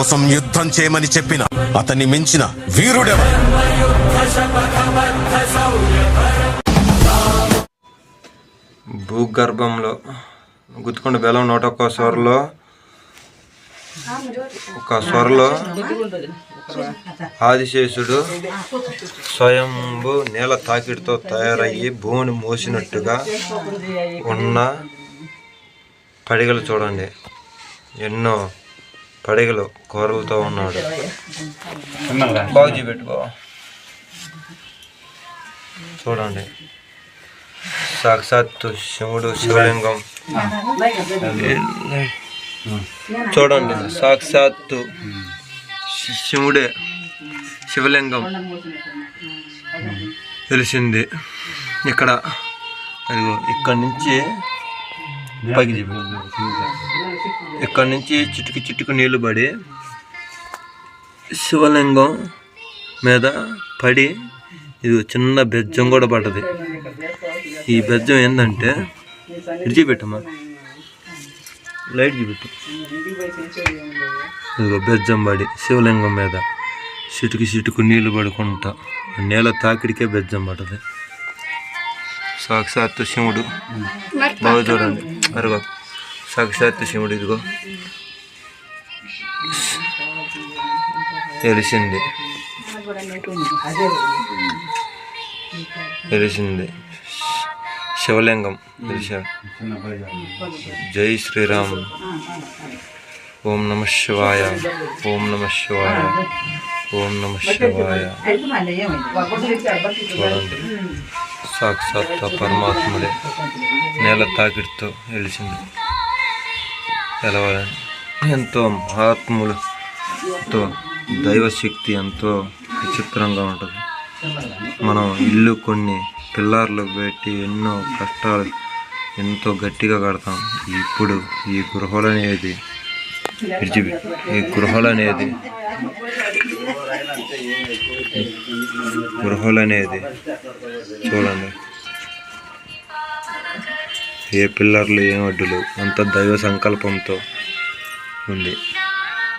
కోసం యుద్ధం చేయమని చెప్పిన అతన్ని మించిన వీరుడెవ భూగర్భంలో గుత్తుకొండ బెల్లం నూట ఒక్క స్వరలో ఒక స్వరలో ఆదిశేషుడు స్వయంభు నేల తాకిడితో తయారయ్యి భూమిని మోసినట్టుగా ఉన్న పడిగలు చూడండి. ఎన్నో పడిగలు కూరలతో ఉన్నాడు. బాగుజీ పెట్టుకో. చూడండి. సాక్షాత్తు శివుడు శివలింగం. చూడండి. సాక్షాత్తు శివుడే శివలింగం. తెలిసింది. ఇక్కడ ఇక్కడ నుంచి పైకి చూపి ఇక్కడ నుంచి చిటుకు చిటుకు నీళ్ళు పడి శివలింగం మీద పడి ఇది చిన్న బెజ్జం కూడా పడ్డది. ఈ బెజ్జం ఏంటంటే విడిచిపెట్టమ్మా లైట్ చూపెట్టు. ఇదిగో బెజ్జం పడి శివలింగం మీద చిటుకు చిటుకు నీళ్ళు పడుకుంటా. నేల తాకిడికే బెజ్జం పడ్డది. సాక్షాత్తు శివుడు. బాగా చూడండి. అరుగో. సాక్షాత్ శివుడు ఇదిగో. తెలిసింది. తెలిసింది. శివలింగం తెలిసాడు జై శ్రీరామ్. ఓం నమ శివాయ. ఓం నమ శివాయ. ఓం నమ శివాయ. చూడండి. సాక్షాత్ పరమాత్ముడే. నేల తాకిడితో వెలిసింది. తెలవాలని ఎంతో మహాత్ములతో దైవశక్తి ఎంతో విచిత్రంగా ఉంటుంది. మనం ఇల్లు కొన్ని పిల్లర్లు పెట్టి ఎన్నో కష్టాలు ఎంతో గట్టిగా కడతాం. ఇప్పుడు ఈ గృహలు అనేది ఈ గృహలు అనేది గృహాలు అనేది చూడండి. ఏ పిల్లర్లు ఏం అడ్డులు అంత దైవ సంకల్పంతో ఉంది.